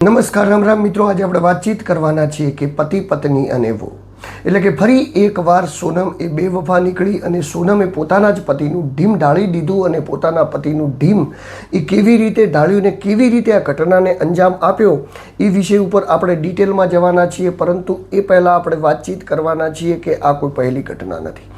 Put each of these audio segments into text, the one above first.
નમસ્કાર, રામ રામ મિત્રો. આજે આપણે વાતચીત કરવાના છીએ કે પતિ, પત્ની અને વો એટલે કે ફરી એકવાર સોનમ એ બેવફા નીકળી અને સોનમે પોતાના જ પતિનું ઢીમ ઢાળી દીધું અને પોતાના પતિનું ઢીમ એ કેવી રીતે ઢાળ્યું ને કેવી રીતે આ ઘટનાને અંજામ આપ્યો એ વિષય ઉપર આપણે ડિટેલમાં જવાના છીએ. પરંતુ એ પહેલાં આપણે વાતચીત કરવાના છીએ કે આ કોઈ પહેલી ઘટના નથી.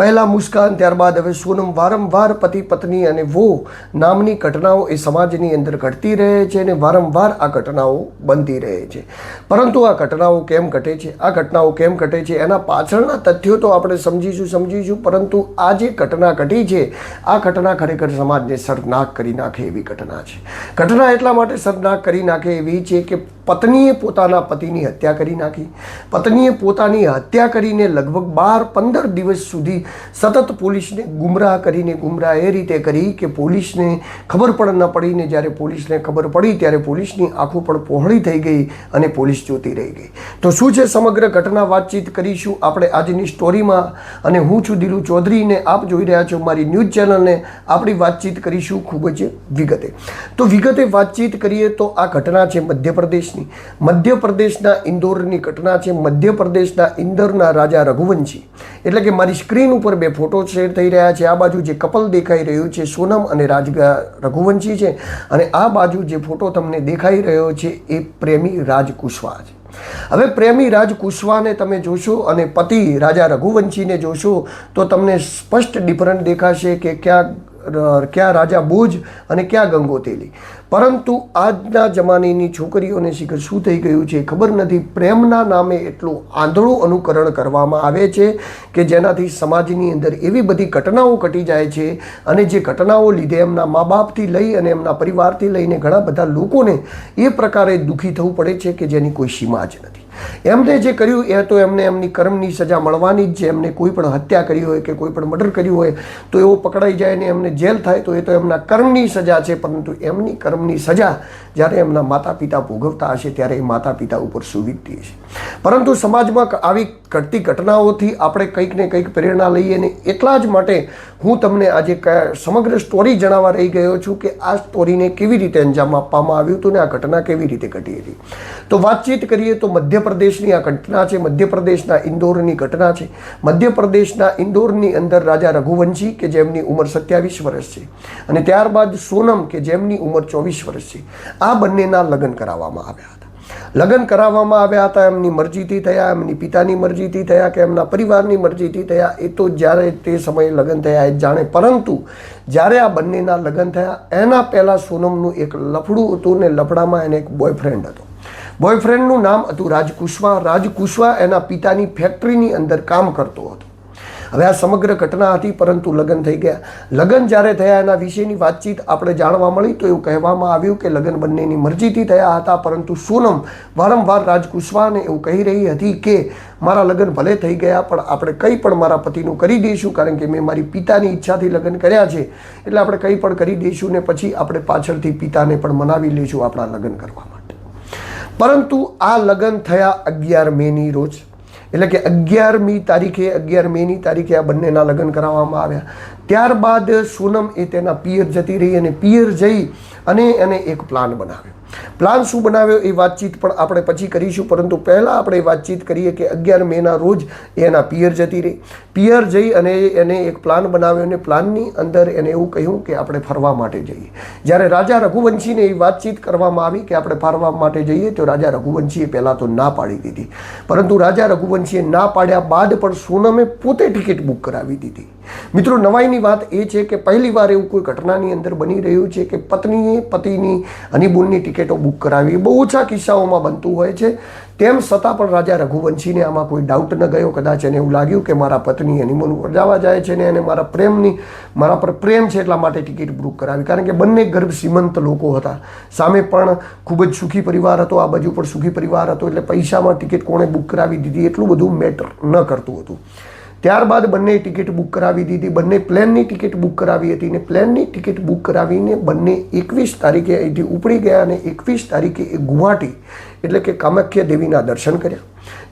પહેલાં મુસ્કાન, ત્યારબાદ હવે સોનમ વારંવાર પતિ, પત્ની અને વો નામની ઘટનાઓ એ સમાજની અંદર ઘટતી રહે છે અને વારંવાર આ ઘટનાઓ બનતી રહે છે. પરંતુ આ ઘટનાઓ કેમ ઘટે છે? આ ઘટનાઓ કેમ ઘટે છે? એના પાછળના તથ્યો તો આપણે સમજીશું સમજીશું, પરંતુ આ જે ઘટના ઘટી છે, આ ઘટના ખરેખર સમાજને સરનાક કરી નાખે એવી ઘટના છે. ઘટના એટલા માટે સરનાક કરી નાખે એવી છે કે પત્નીએ પોતાના પતિની હત્યા કરી નાખી. પત્નીએ પોતાની હત્યા કરીને લગભગ બાર, પંદર દિવસ સુધી સતત પોલીસને ગુમરાહ કરીને, ગુમરાહ એ રીતે કરી કે પોલીસને ખબર પણ ન પડીને જ્યારે પોલીસને ખબર પડી ત્યારે પોલીસની આંખો પણ પહોળી થઈ ગઈ અને પોલીસ જોતી રહી ગઈ. તો શું છે સમગ્ર ઘટના વાતચીત કરીશું આપણે આજની સ્ટોરીમાં અને હું છું દિલુ ચૌધરીને આપ જોઈ રહ્યા છો મારી ન્યૂઝ ચેનલને. આપણી વાતચીત કરીશું ખૂબ જ વિગતે. તો વિગતે વાતચીત કરીએ તો આ ઘટના છે મધ્યપ્રદેશની. મધ્યપ્રદેશના ઇન્દોરની ઘટના છે. મધ્યપ્રદેશના ઇન્દોરના રાજા રઘુવંશી. એટલે કે મારી સ્ક્રીન ઉપર બે ફોટો શેર થઈ રહ્યા છે. આ બાજુ જે કપલ દેખાઈ રહ્યું છે, સોનમ અને રાજ રઘુવંશી છે. અને આ બાજુ જે ફોટો તમને દેખાઈ રહ્યો છે, એ પ્રેમી રાજ છે. હવે પ્રેમી રાજ કુશવાને તમે જોશો અને પતિ રાજા રઘુવંશીને જોશો, તો તમને સ્પષ્ટ ડિફરન્ટ દેખાશે કે ક્યાં ક્યાં રાજા બોજ અને ક્યાં ગંગોતેલી. પરંતુ આજના જમાનાની છોકરીઓને શિખર શું થઈ ગયું છે ખબર નથી. પ્રેમના નામે એટલું આંધળું અનુકરણ કરવામાં આવે છે કે જેનાથી સમાજની અંદર એવી બધી ઘટનાઓ ઘટી જાય છે અને જે ઘટનાઓ લીધે એમના મા બાપથી લઈ અને એમના પરિવારથી લઈને ઘણા બધા લોકોને એ પ્રકારે દુઃખી થવું પડે છે કે જેની કોઈ સીમા જ નથી. એમને જે કર્યું એ તો એમને એમની કર્મની સજા મળવાની જ છે. એમને કોઈ પણ હત્યા કરી હોય કે કોઈ પણ મર્ડર કર્યું હોય તો એવો પકડાઈ જાય ને એમને જેલ થાય તો એ તો એમના કર્મની સજા છે. પરંતુ એમની કર્મની સજા જ્યારે એમના માતા પિતા ભોગવતા હશે ત્યારે એ માતા પિતા ઉપર સુવીતતી હશે. પરંતુ સમાજમાં આવી ઘટતી ઘટનાઓથી આપણે કંઈક ને કંઈક પ્રેરણા લઈએ ને એટલા જ માટે હું તમને આજે સમગ્ર સ્ટોરી જણાવવા રહી ગયો છું કે આ સ્ટોરીને કેવી રીતે અંજામ આપવામાં આવ્યું હતું ને આ ઘટના કેવી રીતે ઘટી હતી. તો વાતચીત કરીએ તો મધ્યપ્રદેશની આ ઘટના છે, મધ્યપ્રદેશના ઇન્દોરની ઘટના છે. મધ્યપ્રદેશના ઇન્દોરની અંદર રાજા રઘુવંશી કે જેમની ઉંમર સત્યાવીસ વર્ષ છે અને ત્યારબાદ સોનમ કે જેમની ઉંમર ચોવીસ વર્ષ છે. આ બંનેના લગ્ન કરાવવામાં આવ્યા લગ્ન કરાવવામાં આવ્યા હતા, એમની મરજીથી થયા, એમની પિતાની મરજીથી થયા કે એમના પરિવારની મરજીથી થયા, એ તો જ્યારે તે સમયે લગ્ન થયા એ જાણે. પરંતુ જ્યારે આ બંનેના લગ્ન થયા, એના પહેલાં સોનમનું એક લફડું હતું ને લફડામાં એને એક બોયફ્રેન્ડ હતો. બોયફ્રેન્ડનું નામ હતું રાજ રાજકુશવા રાજ કુશવા એના પિતાની ફેક્ટરીની અંદર કામ કરતો હતો. હવે આ સમગ્ર ઘટના હતી, પરંતુ લગ્ન થઈ ગયા. લગ્ન જ્યારે થયા, એના વિશેની વાતચીત આપણે જાણવા મળી તો એવું કહેવામાં આવ્યું કે લગ્ન બંનેની મરજીથી થયા હતા, પરંતુ સોનમ વારંવાર રાજકુશવાને એવું કહી રહી હતી કે, મારા લગ્ન ભલે થઈ ગયા, પણ આપણે કંઈ પણ મારા પતિનું કરી દઈશું, કારણ કે મેં મારી પિતાની ઈચ્છાથી લગ્ન કર્યા છે. એટલે આપણે કંઈ પણ કરી દઈશું ને પછી આપણે પાછળથી પિતાને પણ મનાવી લઈશું આપણા લગ્ન કરવા માટે. પરંતુ આ લગ્ન થયા અગિયાર મેની રોજ. એટલે કે અગિયારમી તારીખે અગિયાર મેની તારીખે આ બંનેના લગ્ન કરાવવામાં આવ્યા. ત્યારબાદ સોનમ એ તેના પિયર જતી રહી અને પિયર જઈ અને એને એક પ્લાન બનાવ્યો. પ્લાન શું બનાવ્યો એ વાતચીત પણ આપણે પછી કરીશું, પરંતુ પહેલાં આપણે વાતચીત કરીએ કે અગિયાર મેના રોજ એના પિયર જતી રહી. પિયર જઈ અને એને એક પ્લાન બનાવ્યો અને પ્લાનની અંદર એને એવું કહ્યું કે આપણે ફરવા માટે જઈએ. જ્યારે રાજા રઘુવંશીને એ વાતચીત કરવામાં આવી કે આપણે ફરવા માટે જઈએ, તો રાજા રઘુવંશીએ પહેલાં તો ના પાડી દીધી. પરંતુ રાજા રઘુવંશીએ ના પાડ્યા બાદ પણ સોનમે પોતે ટિકિટ બુક કરાવી દીધી. મિત્રો, નવાઈની વાત એ છે કે પહેલી વાર એવું કોઈ ઘટનાની અંદર બની રહ્યું છે કે પત્નીએ પતિની હનીબૂનની ટિકિટો બુક કરાવી. બહુ ઓછા કિસ્સાઓમાં બનતું હોય છે. તેમ છતાં પણ રાજા રઘુવંશીને આમાં કોઈ ડાઉટ ન ગયો. કદાચ એને એવું લાગ્યું કે મારા પત્ની હનીમૂન ઉપર જવા જાય છે ને એને મારા પ્રેમની, મારા પર પ્રેમ છે એટલા માટે ટિકિટ બુક કરાવી. કારણ કે બંને ગર્ભ શ્રીમંત લોકો હતા. સામે પણ ખૂબ જ સુખી પરિવાર હતો, આ બાજુ પણ સુખી પરિવાર હતો, એટલે પૈસામાં ટિકિટ કોણે બુક કરાવી દીધી એટલું બધું મેટર ન કરતું હતું. ત્યારબાદ બંને ટિકિટ બુક કરાવી દીધી. બંને પ્લેનની ટિકિટ બુક કરાવી હતી ને પ્લેનની ટિકિટ બુક કરાવીને બંને એકવીસ તારીખે અહીંથી ઉપડી ગયા અને એકવીસ તારીખે એ ગુવાહાટી એટલે કે કામાખ્યા દેવીના દર્શન કર્યા.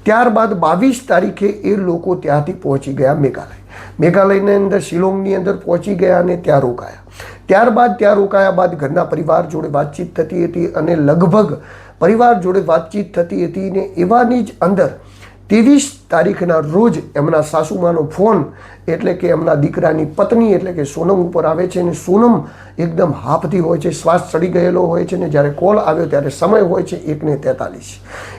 ત્યારબાદ બાવીસ તારીખે એ લોકો ત્યાંથી પહોંચી ગયા મેઘાલય. મેઘાલયની અંદર, શિલોંગની અંદર પહોંચી ગયા અને ત્યાં રોકાયા. ત્યારબાદ ત્યાં રોકાયા બાદ ઘરના પરિવાર જોડે વાતચીત થતી હતી અને લગભગ પરિવાર જોડે વાતચીત થતી હતી ને એવાની જ અંદર ત્રેવીસ તારીખના રોજ એમના સાસુમાનો ફોન એટલે કે એમના દીકરાની પત્ની એટલે કે સોનમ ઉપર આવે છે અને સોનમ એકદમ હાફતી હોય છે, શ્વાસ ચડી ગયેલો હોય છે ને જ્યારે કોલ આવ્યો ત્યારે સમય હોય છે એકને તેતાલીસ.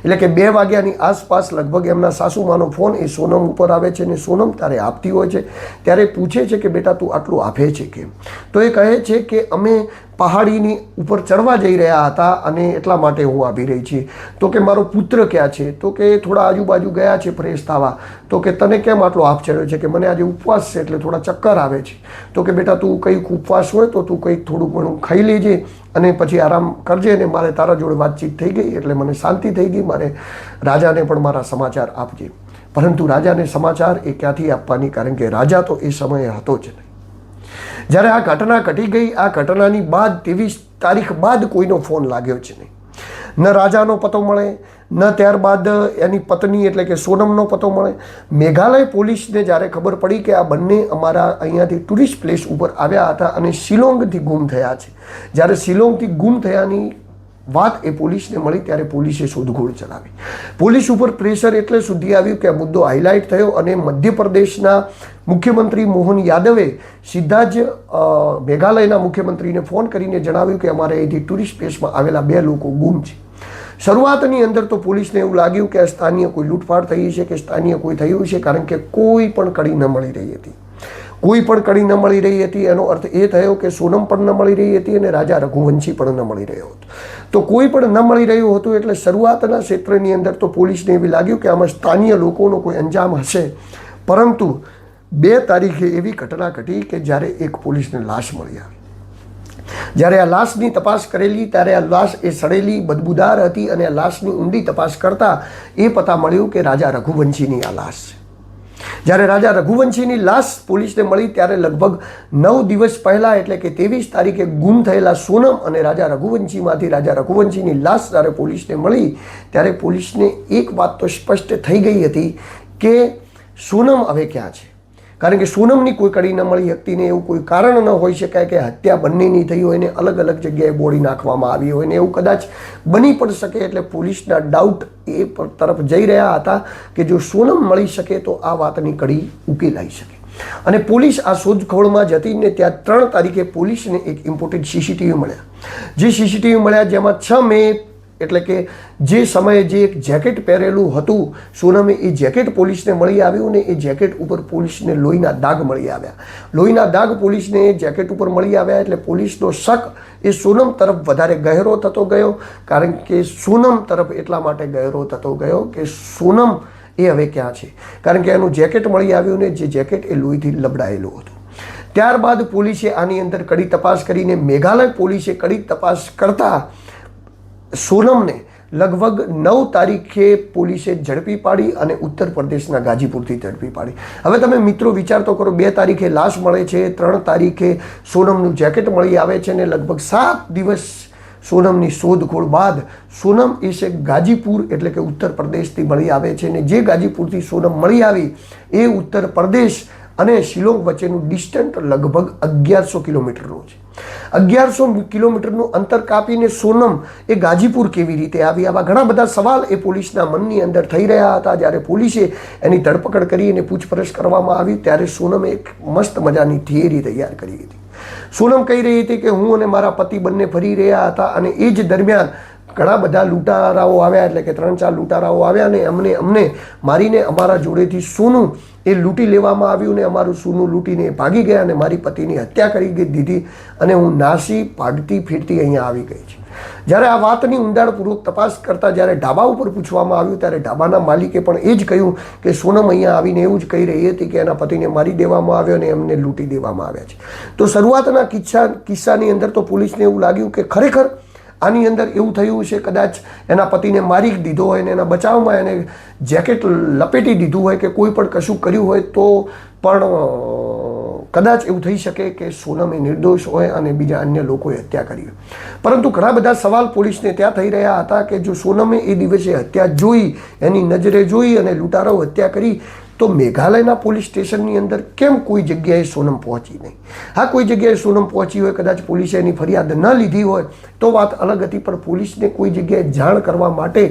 એટલે કે બે વાગ્યાની આસપાસ લગભગ એમના સાસુમાનો ફોન એ સોનમ ઉપર આવે છે અને સોનમ ત્યારે આપતી હોય છે. ત્યારે પૂછે છે કે, બેટા, તું આટલું આપે છે કેમ? તો એ કહે છે કે, અમે પહાડીની ઉપર ચડવા જઈ રહ્યા હતા અને એટલા માટે હું આવી રહી છીએ તો કે, મારો પુત્ર ક્યાં છે? તો કે થોડા આજુબાજુ ગયા છે ફ્રેશ થવા તો કે તને કેમ આટલો આપ ચડ્યો છે કે મને આજે ઉપવાસ છે એટલે થોડા ચક્કર આવે છે? તો કે બેટા તું કંઈક ઉપવાસ હોય તો તું કંઈક થોડું ઘણું ખાઈ લેજે અને પછી આરામ કરજે ને મારે તારા જોડે વાતચીત થઈ ગઈ એટલે મને શાંતિ થઈ ગઈ, મારે રાજાને પણ મારા સમાચાર આપજે. પરંતુ રાજાને સમાચાર એ ક્યાંથી આપવાની? કારણ કે રાજા તો એ સમયે હતો જ નહીં. જ્યારે આ ઘટના ઘટી ગઈ, આ ઘટનાની બાદ ત્રેવીસ તારીખ બાદ કોઈનો ફોન લાગ્યો છે નહીં. ન રાજાનો પતો મળે ન ત્યારબાદ એની પત્ની એટલે કે સોનમનો પતો મળે. મેઘાલય પોલીસને જ્યારે ખબર પડી કે આ બંને અમારા અહીંયાથી ટુરિસ્ટ પ્લેસ ઉપર આવ્યા હતા અને શિલોંગથી ગુમ થયા છે. જ્યારે શિલોંગથી ગુમ થયાની વાત એ પોલીસને મળી ત્યારે પોલીસે શોધખોળ ચલાવી. પોલીસ ઉપર પ્રેશર એટલે સુધી આવ્યું કે આ મુદ્દો હાઇલાઇટ થયો અને મધ્યપ્રદેશના મુખ્યમંત્રી મોહન યાદવે સીધા જ મેઘાલયના મુખ્યમંત્રીને ફોન કરીને જણાવ્યું કે અમારે અહીંથી ટુરિસ્ટ પ્લેસમાં આવેલા બે લોકો ગુમ છે. શરૂઆતની અંદર તો પોલીસને એવું લાગ્યું કે આ સ્થાનીય કોઈ લૂંટફાટ થઈ છે, કે સ્થાનીય કોઈ થયું છે, કારણ કે કોઈ પણ કડી ન મળી રહી હતી. કોઈ પણ કડી ન મળી રહી હતી, એનો અર્થ એ થયો કે સોનમ પણ ન મળી રહી હતી અને રાજા રઘુવંશી પણ ન મળી રહ્યો હતો. તો કોઈ પણ ન મળી રહ્યું હતું એટલે શરૂઆતના ક્ષેત્રની અંદર તો પોલીસને એવી લાગ્યું કે આમાં સ્થાનીય લોકોનો કોઈ અંજામ હશે. પરંતુ બે તારીખે એવી ઘટના ઘટી કે જ્યારે એક પોલીસને લાશ મળી આવી. જ્યારે આ લાશની તપાસ કરેલી, ત્યારે આ લાશ એ સડેલી, બદબૂદાર હતી અને લાશની ઊંડી તપાસ કરતા એ પતા મળ્યું કે રાજા રઘુવંશીની આ લાશ છે. જ્યારે રાજા રઘુવંશીની લાશ પોલીસને મળી, ત્યારે લગભગ નવ દિવસ પહેલાં, એટલે કે ત્રેવીસ તારીખે ગુમ થયેલા સોનમ અને રાજા રઘુવંશીમાંથી રાજા રઘુવંશીની લાશ જ્યારે પોલીસને મળી, ત્યારે પોલીસને એક વાત તો સ્પષ્ટ થઈ ગઈ હતી કે સોનમ હવે ક્યાં છે? કારણ કે સોનમની કોઈ કડી ન મળી શકતી ને એવું કોઈ કારણ ન હોઈ શકાય કે હત્યા બંનેની થઈ હોય ને અલગ અલગ જગ્યાએ બોડી નાખવામાં આવી હોય ને એવું કદાચ બની પણ શકે એટલે પોલીસના ડાઉટ એ તરફ જઈ રહ્યા હતા કે જો સોનમ મળી શકે તો આ વાતની કડી ઉકેલાઈ શકે. અને પોલીસ આ શોધખોળમાં જતી ને ત્યાં ત્રણ તારીખે પોલીસને એક ઇમ્પોર્ટેન્ટ સીસીટીવી મળ્યા. જે સીસીટીવી મળ્યા જેમાં છ મે એટલે કે જે સમયે જે એક જેકેટ પહેરેલું હતું, સોનમે એ જેકેટ પોલીસને મળી આવ્યું ને એ જેકેટ ઉપર પોલીસને લોહીના દાગ મળી આવ્યા. લોહીના દાગ પોલીસને એ જેકેટ ઉપર મળી આવ્યા એટલે પોલીસનો શક એ સોનમ તરફ વધારે ગહેરો થતો ગયો, કારણ કે સોનમ તરફ એટલા માટે ગહેરો થતો ગયો કે સોનમ એ હવે ક્યાં છે? કારણ કે એનું જેકેટ મળી આવ્યું ને જે જેકેટ એ લોહીથી લબડાયેલું હતું. ત્યારબાદ પોલીસે આની અંદર કડી તપાસ કરીને મેઘાલય પોલીસે કડી તપાસ કરતા સોનમને લગભગ નવ તારીખે પોલીસે ઝડપી પાડી અને ઉત્તર પ્રદેશના ગાજીપુરથી ઝડપી પાડી. હવે તમે મિત્રો વિચાર તો કરો, બે તારીખે લાશ મળે છે, ત્રણ તારીખે સોનમનું જેકેટ મળી આવે છે અને લગભગ સાત દિવસ સોનમની શોધખોળ બાદ સોનમ એ ગાજીપુર એટલે કે ઉત્તર પ્રદેશથી મળી આવે છે અને જે ગાજીપુરથી સોનમ મળી આવી એ ઉત્તર પ્રદેશ અને શિલોંગ વચ્ચેનું ડિસ્ટન્ટ લગભગ અગિયારસો કિલોમીટરનું છે. અગિયારસો કિલોમીટરનું અંતર કાપીને સોનમ એ ગાજીપુર કેવી રીતે આવી? આવા ઘણા બધા સવાલ એ પોલીસના મનની અંદર થઈ રહ્યા હતા. જ્યારે પોલીસે એની ધરપકડ કરી અને પૂછપરછ કરવામાં આવી, ત્યારે સોનમે એક મસ્ત મજાની થિયરી તૈયાર કરી હતી. સોનમ કહી રહી હતી કે હું અને મારા પતિ બંને ફરી રહ્યા હતા અને એ જ દરમિયાન ઘણા બધા લૂંટારાઓ આવ્યા, એટલે કે ત્રણ ચાર લૂંટારાઓ આવ્યા અને અમને અમને મારીને અમારા જોડેથી સોનું એ લૂંટી લેવામાં આવ્યું ને અમારું સોનું લૂંટીને એ ભાગી ગયા અને મારી પતિની હત્યા કરી દીધી અને હું નાસી ભાગતી ફીરતી અહીંયા આવી ગઈ છે. જ્યારે આ વાતની ઊંડાણપૂર્વક તપાસ કરતાં જ્યારે ઢાબા ઉપર પૂછવામાં આવ્યું, ત્યારે ઢાબાના માલિકે પણ એ જ કહ્યું કે સોનમ અહીંયા આવીને એવું જ કહી રહી હતી કે એના પતિને મારી દેવામાં આવ્યો અને એમને લૂંટી દેવામાં આવ્યા છે. તો શરૂઆતના કિસ્સા, કિસ્સાની અંદર તો પોલીસને એવું લાગ્યું કે ખરેખર આની અંદર એવું થયું છે કદાચ એના પતિને મારી દીધો હોય ને એના બચાવમાં એને જેકેટ લપેટી દીધું હોય કે કોઈ પણ કશું કર્યું હોય તો પણ કદાચ એવું થઈ શકે કે સોનમ નિર્દોષ હોય અને બીજા અન્ય લોકોએ હત્યા કરી પરંતુ ઘણા બધા સવાલ પોલીસને ત્યાં થઈ રહ્યા હતા કે જો સોનમે એ દિવસે હત્યા જોઈ, એની નજરે જોઈ અને લૂંટારો હત્યા કરી તો મેઘાલયના પોલીસ સ્ટેશનની અંદર કેમ કોઈ જગ્યાએ સોનમ પહોંચી નહીં? હા, કોઈ જગ્યાએ સોનમ પહોંચી હોય, કદાચ પોલીસે એની ફરિયાદ ન લીધી હોય, તો વાત અલગ હતી, પણ પોલીસને કોઈ જગ્યાએ જાણ કરવા માટે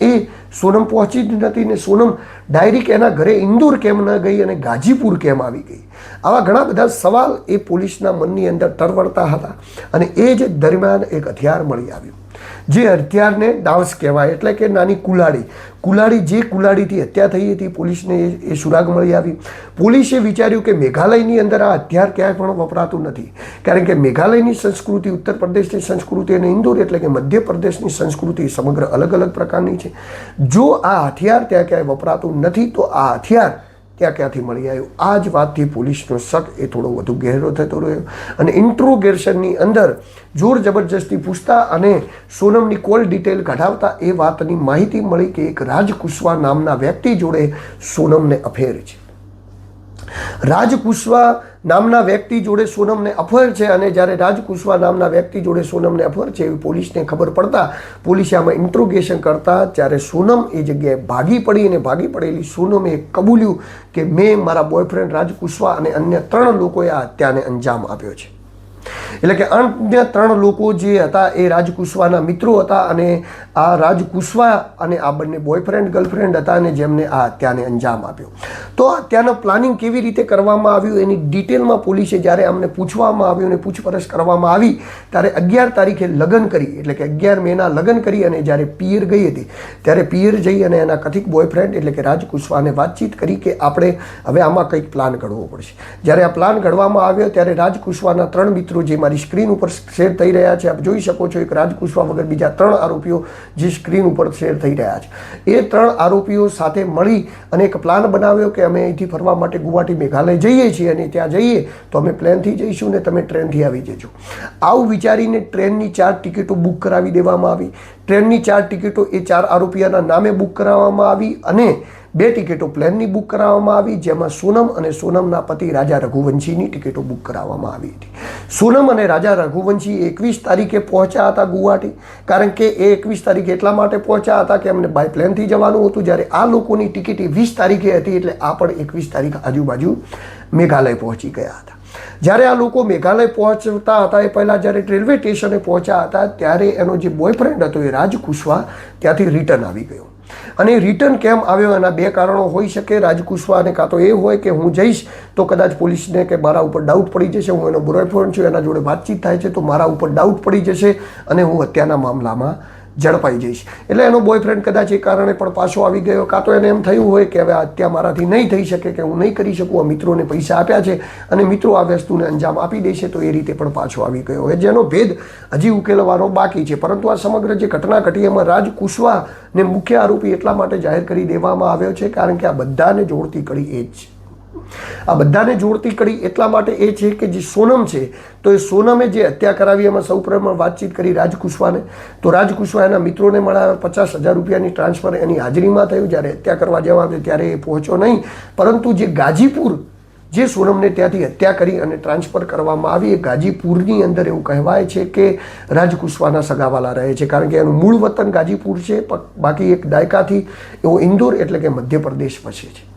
એ સોનમ પહોંચી જ નથી ને સોનમ ડાયરેક્ટ એના ઘરે ઇન્દોર કેમ ન ગઈ અને ગાજીપુર કેમ આવી ગઈ? આવા ઘણા બધા સવાલ એ પોલીસના મનની અંદર તરવડતા હતા અને એ જ દરમિયાન એક હથિયાર મળી આવ્યું. જે હથિયારને ડાન્સ કહેવાય, એટલે કે નાની કુલાડી. કુલાડી જે કુલાડીથી હત્યા થઈ હતી, પોલીસને એ સુરાગ મળી આવી. પોલીસે વિચાર્યું કે મેઘાલયની અંદર આ હથિયાર ક્યાંય પણ વપરાતું નથી. કારણ કે મેઘાલયની સંસ્કૃતિ, ઉત્તર પ્રદેશની સંસ્કૃતિ અને ઇન્દોર એટલે કે મધ્યપ્રદેશની સંસ્કૃતિ સમગ્ર અલગ અલગ પ્રકારની છે. જો આ હથિયાર ત્યાં ક્યાંય વપરાતું નથી, તો આ હથિયાર ત્યાં ક્યાંથી મળી આવ્યું? આ જ વાતથી પોલીસનો શક એ થોડો વધુ ગહેરો થતો રહ્યો. અને ઇન્ટ્રોગેશનની અંદર જોર જબરજસ્તી પૂછતા અને સોનમની કોલ ડિટેલ કઢાવતા એ વાતની માહિતી મળી કે એક રાજ કુશવા નામના વ્યક્તિ જોડે સોનમને અફેર છે. રાજ કુશવા નામના વ્યક્તિ જોડે સોનમને અફર છે અને જ્યારે રાજકુશવા નામના વ્યક્તિ જોડે સોનમને અફર છે એવી પોલીસને ખબર પડતા પોલીસે આમાં ઇન્ટ્રોગેશન કરતા ત્યારે સોનમ એ જગ્યાએ ભાગી પડી અને ભાગી પડેલી સોનમે કબૂલ્યું કે મેં મારા બોયફ્રેન્ડ રાજકુશવા અને અન્ય ત્રણ લોકોએ આ હત્યાને અંજામ આપ્યો છે. એટલે કે અન્ય ત્રણ લોકો જે હતા એ રાજકુશવાના મિત્રો હતા અને આ રાજકુશવા અને આ બંને બોયફ્રેન્ડ ગર્લફ્રેન્ડ હતા અને જેમને આ હત્યાને અંજામ આપ્યો. તો ત્યાંનું પ્લાનિંગ કેવી રીતે કરવામાં આવ્યું એની ડિટેલમાં પોલીસે જ્યારે અમને પૂછવામાં આવ્યું અને પૂછપરછ કરવામાં આવી, ત્યારે અગિયાર તારીખે લગ્ન કરી, એટલે કે અગિયાર મેના લગ્ન કરી અને જ્યારે પિયર ગઈ હતી, ત્યારે પિયર જઈ અને એના કથિક બોયફ્રેન્ડ એટલે કે રાજકુશવાને વાતચીત કરી કે આપણે હવે આમાં કંઈક પ્લાન ઘડવો પડશે. જ્યારે આ પ્લાન ઘડવામાં આવ્યો ત્યારે રાજકુશવાના ત્રણ મિત્રો જે મારી સ્ક્રીન ઉપર શેર થઈ રહ્યા છે. આપ જોઈ શકો છો એક રાજ કુશવા વગર બીજા ત્રણ આરોપીઓ જે સ્ક્રીન ઉપર શેર થઈ રહ્યા છે. એ ત્રણ આરોપીઓ સાથે મળી અને એક પ્લાન બનાવ્યો કે અમે અહીંથી ફરવા માટે ગુવાહાટી મેઘાલય જઈએ છીએ અને ત્યાં જઈએ તો અમે પ્લેનથી જઈશું ને તમે ટ્રેનથી આવી જજો. આવું વિચારીને ટ્રેનની ચાર ટિકિટો બુક કરાવી દેવામાં આવી. ટ્રેનની ચાર ટિકિટો એ ચાર આરોપીઓના નામે બુક કરાવવામાં આવી અને બે ટિકિટો પ્લેનની બુક કરાવવામાં આવી, જેમાં સોનમ અને સોનમના પતિ રાજા રઘુવંશીની ટિકિટો બુક કરાવવામાં આવી હતી. સોનમ અને રાજા રઘુવંશી એકવીસ તારીખે પહોંચ્યા હતા ગુવાહાટી, કારણ કે એ એકવીસ તારીખે એટલા માટે પહોંચ્યા હતા કે અમને બાય પ્લેનથી જવાનું હતું. જ્યારે આ લોકોની ટિકિટ એ વીસ તારીખે હતી, એટલે આ પણ એકવીસ તારીખ આજુબાજુ મેઘાલય પહોંચી ગયા હતા. જ્યારે આ લોકો મેઘાલય પહોંચતા હતા, એ પહેલાં જ્યારે રેલવે સ્ટેશને પહોંચ્યા હતા, ત્યારે એનો જે બોયફ્રેન્ડ હતો એ રાજ ત્યાંથી રિટર્ન આવી ગયો. અને રિટર્ન કેમ આવ્યો એના બે કારણો હોઈ શકે રાજકુશવાને કાં તો એ હોય કે હું જઈશ, તો કદાચ પોલીસને કે મારા ઉપર ડાઉટ પડી જશે, હું એનો બોયફ્રેન્ડ છું, એના જોડે વાતચીત થાય છે, તો મારા ઉપર ડાઉટ પડી જશે અને હું હત્યાના મામલામાં ઝડપાઈ જઈશ. એટલે એનો બોયફ્રેન્ડ કદાચ એ કારણે પણ પાછો આવી ગયો, કાં તો એને એમ થયું હોય કે હવે હત્યા મારાથી નહીં થઈ શકે કે હું નહીં કરી શકું, આ મિત્રોને પૈસા આપ્યા છે અને મિત્રો આ વસ્તુને અંજામ આપી દેશે, તો એ રીતે પણ પાછો આવી ગયો હોય. જેનો ભેદ હજી ઉકેલવાનો બાકી છે. પરંતુ આ સમગ્ર જે ઘટના ઘટી એમાં રાજ કુશવાને મુખ્ય આરોપી એટલા માટે જાહેર કરી દેવામાં આવ્યો છે, કારણ કે આ બધાને જોડતી કડી એ જ છે. આ બધાને જોડતી કડી એટલા માટે એ છે કે જે સોનમ છે, તો એ સોનમે જે હત્યા કરાવી, એમાં સૌ વાતચીત કરી રાજકુશવાને. તો રાજકુશવા એના મિત્રોને મળ્યા પચાસ હજાર રૂપિયાની ટ્રાન્સફર એની હાજરીમાં થયું, જ્યારે હત્યા કરવા જવા આવ્યો ત્યારે એ પહોંચ્યો નહીં. પરંતુ જે ગાજીપુર, જે સોનમને ત્યાંથી હત્યા કરી અને ટ્રાન્સફર કરવામાં આવી, એ ગાજીપુરની અંદર એવું કહેવાય છે કે રાજકુશવાના સગાવાલા રહે છે. કારણ કે એનું મૂળ વતન ગાજીપુર છે બાકી એક દાયકાથી એવો ઇન્દોર એટલે કે મધ્યપ્રદેશ વસે છે.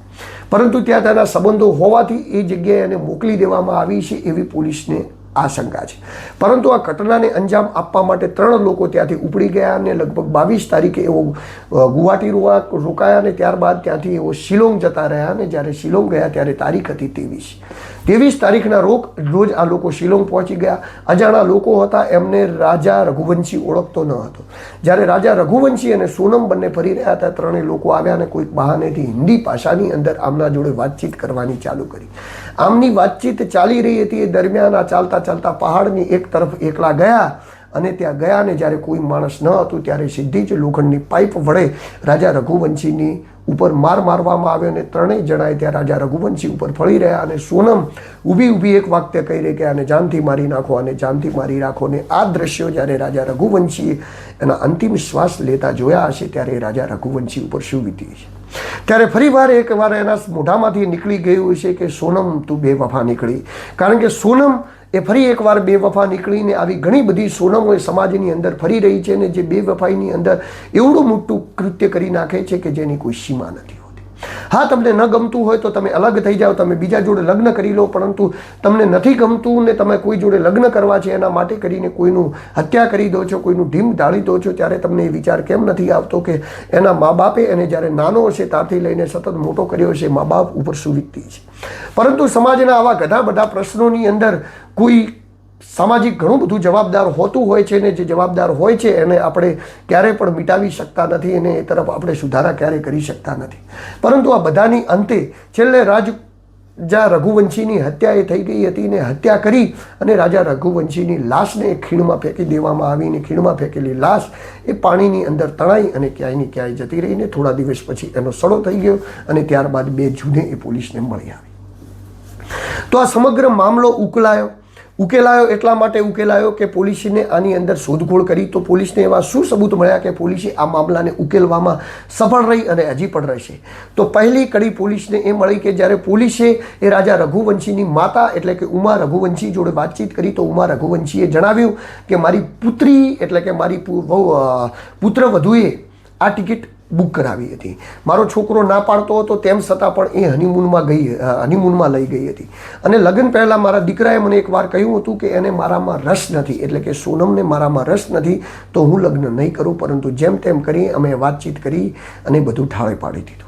પરંતુ ત્યાં તેના સંબંધો હોવાથી એ જગ્યાએ એને મોકલી દેવામાં આવી છે એવી પોલીસને આશંકા છે. પરંતુ આ ઘટનાને અંજામ આપવા માટે ત્રણ લોકો ત્યાંથી ઉપડી ગયા અને લગભગ બાવીસ તારીખે એવો ગુવાહાટી રોવા, રોકાયા અને ત્યારબાદ ત્યાંથી એવો શિલોંગ જતા રહ્યા અને જ્યારે શિલોંગ ગયા ત્યારે તારીખ હતી ત્રેવીસ. ત્રેવીસ તારીખના રોગ રોજ આ લોકો શિલોંગ પહોંચી ગયા. અજાણા લોકો હતા, એમને રાજા રઘુવંશી ઓળખતો ન હતો. જ્યારે રાજા રઘુવંશી અને સોનમ બંને ફરી રહ્યા હતા, ત્રણેય લોકો આવ્યા અને કોઈક બહાનેથી હિન્દી ભાષાની અંદર આમના જોડે વાતચીત કરવાની ચાલુ કરી. આમની વાતચીત ચાલી રહી હતી. એ દરમિયાન આ ચાલતા ચાલતા પહાડની એક તરફ એકલા ગયા અને ત્યાં ગયા અને જ્યારે કોઈ માણસ ન હતું ત્યારે સીધી જ લોખંડની પાઇપ વડે રાજા રઘુવંશીની ઉપર માર મારવામાં આવ્યો અને ત્રણેય જણાએ ત્યાં રાજા રઘુવંશી ઉપર ફળી રહ્યા અને સોનમ ઊભી ઊભી એક વાક્ય કહી રહી કે આને જાનથી મારી નાખો અને જાનથી મારી રાખો ને આ દ્રશ્યો જ્યારે રાજા રઘુવંશીએ એના અંતિમ શ્વાસ લેતા જોયા હશે ત્યારે રાજા રઘુવંશી ઉપર શું વીતી છે ત્યારે ફરીવાર એકવાર એના મોઢામાંથી નીકળી ગયું છે કે સોનમ, તું બે વફા નીકળી. કારણ કે સોનમ એ ફરી એકવાર બે વફા નીકળીને આવી ઘણી બધી સોનમો એ સમાજની અંદર ફરી રહી છે ને જે બે વફાઈની અંદર એવડું મોટું કૃત્ય કરી નાખે છે કે જેની કોઈ સીમા નથી હા, તમને ન ગમતું હોય તો તમે અલગ થઈ જાઓ, તમે બીજા જોડે લગ્ન કરી લો, પરંતુ તમને નથી ગમતું ને તમે કોઈ જોડે લગ્ન કરવા છે, એના માટે કરીને કોઈનું હત્યા કરી દો છો, કોઈનું ઢીમ ઢાળી દો છો, ત્યારે તમને એ વિચાર કેમ નથી આવતો કે એના મા બાપે એને જ્યારે નાનો હશે, ત્યારથી લઈને સતત મોટો કર્યો છે મા બાપ ઉપર સુવીકતી છે. પરંતુ સમાજના આવા ઘણા બધા પ્રશ્નોની અંદર કોઈ સામાજિક ઘણું બધું જવાબદાર હોતું હોય છે ને જે જવાબદાર હોય છે એને આપણે ક્યારેય પણ મિટાવી શકતા નથી અને એ તરફ આપણે સુધારા ક્યારેય કરી શકતા નથી. પરંતુ આ બધાની અંતે છેલ્લે રાજ જા રઘુવંશીની હત્યા એ થઈ ગઈ હતી ને હત્યા કરી અને રાજા રઘુવંશીની લાશને ખીણમાં ફેંકી દેવામાં આવીને ખીણમાં ફેંકેલી લાશ એ પાણીની અંદર તણાઈ અને ક્યાંયની ક્યાંય જતી રહીને થોડા દિવસ પછી એનો સડો થઈ ગયો અને ત્યારબાદ બે જૂને એ પોલીસને મળી આવી. તો આ સમગ્ર મામલો ઉકલાયો. ઉકેલાયો એટલા માટે ઉકેલાયો કે પોલીસને આની અંદર શોધખોળ કરી. તો પોલીસને એવા શું સબૂત મળ્યા કે પોલીસે આ મામલાને ઉકેલવામાં સફળ રહી અને હજી પણ રહેશે? તો પહેલી કડી પોલીસને એ મળી કે જ્યારે પોલીસે એ રાજા રઘુવંશીની માતા એટલે કે ઉમા રઘુવંશી જોડે વાતચીત કરી, તો ઉમા રઘુવંશીએ જણાવ્યું કે મારી પુત્રી એટલે કે મારી પુત્ર વધુએ આ ટિકિટ બુક કરાવી હતી. મારો છોકરો ના પાડતો હતો તેમ છતાં પણ એ હનીમૂનમાં ગઈ હનીમૂનમાં લઈ ગઈ હતી. અને લગ્ન પહેલાં મારા દીકરાએ મને એકવાર કહ્યું હતું કે એને મારામાં રસ નથી, એટલે કે સોનમને મારામાં રસ નથી, તો હું લગ્ન નહીં કરું, પરંતુ જેમ તેમ કરી અમે વાતચીત કરી અને બધું ઠાળે પાડી દીધું.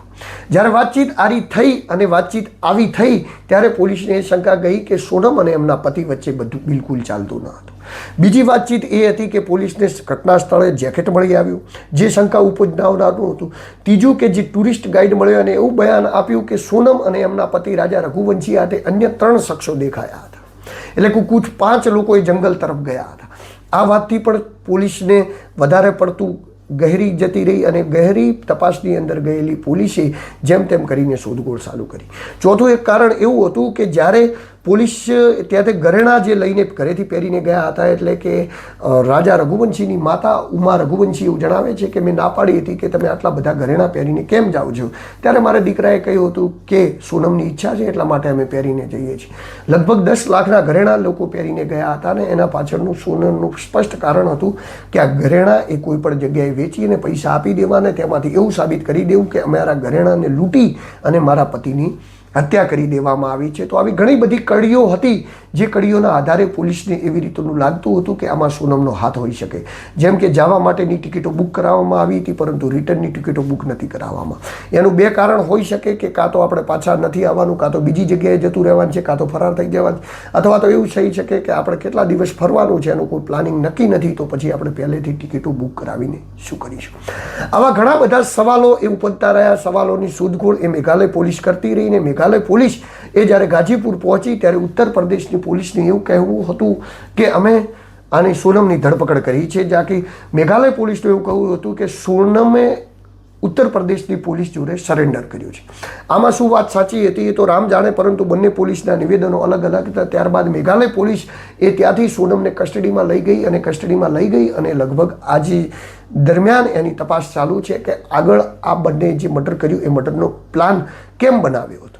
જ્યારે વાતચીત આરી થઈ અને વાતચીત આવી થઈ, ત્યારે પોલીસને એ શંકા ગઈ કે સોનમ અને એમના પતિ વચ્ચે બધું બિલકુલ ચાલતું ન હતું. બીજી વાતચીત એ હતી કે પોલીસને ઘટના સ્થળે જેકેટ મળી આવ્યું. જે શંકા ઉપજનાવનારું હતું. ત્રીજું કે જે ટુરિસ્ટ ગાઈડ મળ્યો અને એવું બયાન આપ્યું કે સોનમ અને એમના પતિ રાજા રઘુવંશી હાથે અન્ય ત્રણ શખ્સો દેખાયા હતા. એટલે કે પાંચ લોકો એ જંગલ તરફ ગયા હતા. આ વાતથી પણ પોલીસને વધારે પડતું ગહેરી જતી રહી અને ગહેરી તપાસની અંદર ગયેલી પોલીસે જેમ તેમ કરીને શોધખોળ ચાલુ કરી. ચોથું એક કારણ એવું હતું કે જ્યારે પોલીસ ત્યાંથી ઘરેણા જે લઈને ઘરેથી પહેરીને ગયા હતા એટલે કે રાજા રઘુવંશીની માતા ઉમા રઘુવંશી એવું જણાવે છે કે, મેં ના પાડી હતી કે તમે આટલા બધા ઘરેણા પહેરીને કેમ જાઓ છો? ત્યારે મારા દીકરાએ કહ્યું હતું કે, સોનમની ઈચ્છા છે એટલા માટે અમે પહેરીને જઈએ છીએ. લગભગ દસ લાખના ઘરેણા લોકો પહેરીને ગયા હતા ને એના પાછળનું સોનમનું સ્પષ્ટ કારણ હતું કે, આ ઘરેણા એ કોઈ પણ જગ્યાએ વેચી અને પૈસા આપી દેવાને, તેમાંથી એવું સાબિત કરી દેવું કે અમારા ઘરેણાને લૂંટી અને મારા પતિની હત્યા કરી દેવામાં આવી છે. તો આવી ઘણી બધી કડીઓ હતી જે કડીઓના આધારે પોલીસને એવી રીતનું લાગતું હતું કે આમાં સોનમનો હાથ હોઈ શકે. જેમ કે જવા માટેની ટિકિટો બુક કરાવવામાં આવી હતી, પરંતુ રિટર્નની ટિકિટો બુક નથી કરાવવામાં. એનું બે કારણ હોઈ શકે કે કાં તો આપણે પાછા નથી આવવાનું, કાં તો બીજી જગ્યાએ જતું રહેવાનું છે, કાં તો ફરાર થઈ જવાનું અથવા તો એવું થઈ શકે કે આપણે કેટલા દિવસ ફરવાનું છે, એનું કોઈ પ્લાનિંગ નક્કી નથી, તો પછી આપણે પહેલેથી ટિકિટો બુક કરાવીને શું કરીશું? આવા ઘણા બધા સવાલો એ ઉપજતા રહ્યા. સવાલોની શોધખોળ એ મેઘાલય પોલીસ કરતી રહીને મેઘાલય પોલીસ એ જ્યારે ગાજીપુર પહોંચી ત્યારે ઉત્તર પ્રદેશની પોલીસને એવું કહેવું હતું કે અમે આની સોનમની ધરપકડ કરી છે. જ્યાં કે મેઘાલય પોલીસનું એવું કહ્યું હતું કે સોનમે ઉત્તર પ્રદેશની પોલીસ જોડે સરેન્ડર કર્યું છે. આમાં શું વાત સાચી હતી એ તો રામ જાણે, પરંતુ બંને પોલીસના નિવેદનો અલગ અલગ હતા. ત્યારબાદ મેઘાલય પોલીસ એ ત્યાંથી સોનમને કસ્ટડીમાં લઈ ગઈ અને કસ્ટડીમાં લઈ ગઈ અને લગભગ આજે દરમિયાન એની તપાસ ચાલુ છે કે આગળ આ બંને જે મર્ડર કર્યું એ મર્ડરનો પ્લાન કેમ બનાવ્યો હતો.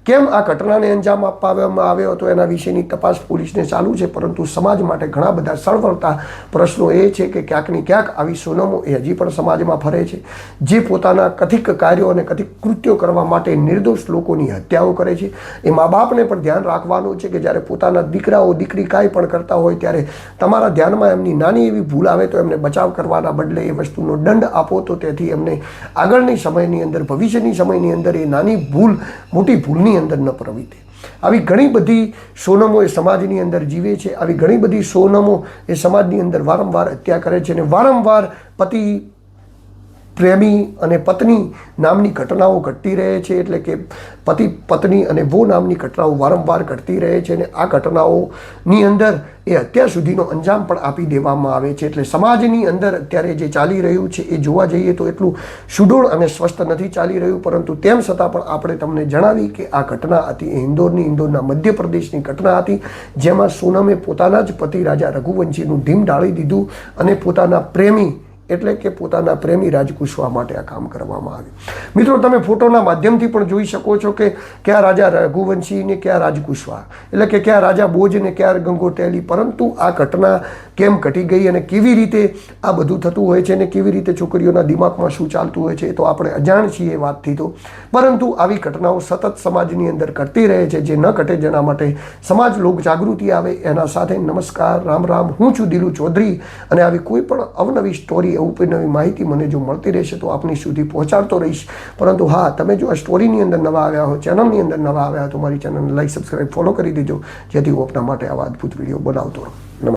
કેમ આ ઘટનાને અંજામ આપવામાં આવ્યો હતો એના વિશેની તપાસ પોલીસને ચાલુ છે, પરંતુ સમાજ માટે ઘણા બધા સળવળતા પ્રશ્નો એ છે કે ક્યાંક ને ક્યાંક આવી સોનમો એ હજી પણ સમાજમાં ફરે છે. જે પોતાના કથિક કાર્યો અને કથિક કૃત્યો કરવા માટે નિર્દોષ લોકોની હત્યાઓ કરે છે. એ મા બાપને પણ ધ્યાન રાખવાનું છે કે જ્યારે પોતાના દીકરાઓ, દીકરી કાંઈ પણ કરતા હોય ત્યારે તમારા ધ્યાનમાં એમની નાની એવી ભૂલ આવે તો એમને બચાવ કરવાના બદલે એ વસ્તુનો દંડ આપો. તો તેથી એમને આગળની સમયની અંદર, ભવિષ્યની સમયની અંદર એ નાની ભૂલ, મોટી ભૂલની અંદર ન પ્રવિતે. આવી ઘણી બધી સોનમો એ સમાજની અંદર જીવે છે, આવી ઘણી બધી સોનમો એ સમાજની અંદર વારંવાર હત્યા કરે છે અને વારંવાર પતિ પ્રેમી અને પત્ની નામની ઘટનાઓ ઘટતી રહે છે, એટલે કે પતિ, પત્ની અને વો નામની ઘટનાઓ વારંવાર ઘટતી રહે છે અને આ ઘટનાઓની અંદર એ અત્યાર સુધીનો અંજામ પણ આપી દેવામાં આવે છે. એટલે સમાજની અંદર અત્યારે જે ચાલી રહ્યું છે એ જોવા જઈએ તો એટલું સુડોળ અને સ્વસ્થ નથી ચાલી રહ્યું, પરંતુ તેમ છતાં પણ આપણે તમને જણાવી કે આ ઘટના હતી એ ઇન્દોરની, ઇન્દોરના મધ્યપ્રદેશની ઘટના હતી, જેમાં સોનમે પોતાના જ પતિ રાજા રઘુવંશીનું ઢીમ ઢાળી દીધું અને પોતાના પ્રેમી એટલે કે પોતાના પ્રેમી રાજકુશવા માટે આ કામ કરવામાં આવ્યું. મિત્રો, તમે ફોટોના માધ્યમથી પણ જોઈ શકો છો કે ક્યાં રાજા રઘુવંશી ને ક્યાં રાજકુશવા, એટલે કે ક્યાં રાજા બોજ ને ક્યાં ગંગોટેલી પરંતુ આ ઘટના કેમ ઘટી ગઈ અને કેવી રીતે આ બધું થતું હોય છે અને કેવી રીતે છોકરીઓના દિમાગમાં શું ચાલતું હોય છે એ તો આપણે અજાણ છીએ વાતથી તો. પરંતુ આવી ઘટનાઓ સતત સમાજની અંદર ઘટતી રહે છે, જે ન ઘટે જેના માટે સમાજ લોક જાગૃતિ આવે એના સાથે નમસ્કાર, રામ રામ, હું છું દિલુ ચૌધરી અને આવી કોઈ પણ અવનવી સ્ટોરી ઉપનવી માહિતી મને જો મળતી રહેશે તો આપની સુધી પહોંચાડતો રહીશ. પરંતુ હા, તમે જો આ સ્ટોરીની અંદર નવા આવ્યા હો, ચેનલની અંદર નવા આવ્યા હો, તો મારી ચેનલને લાઈક સબસ્ક્રાઈબ ફોલો કરી દેજો. જેથી હું આપના માટે આવા અદ્ભુત વીડિયો બનાવતો રહું.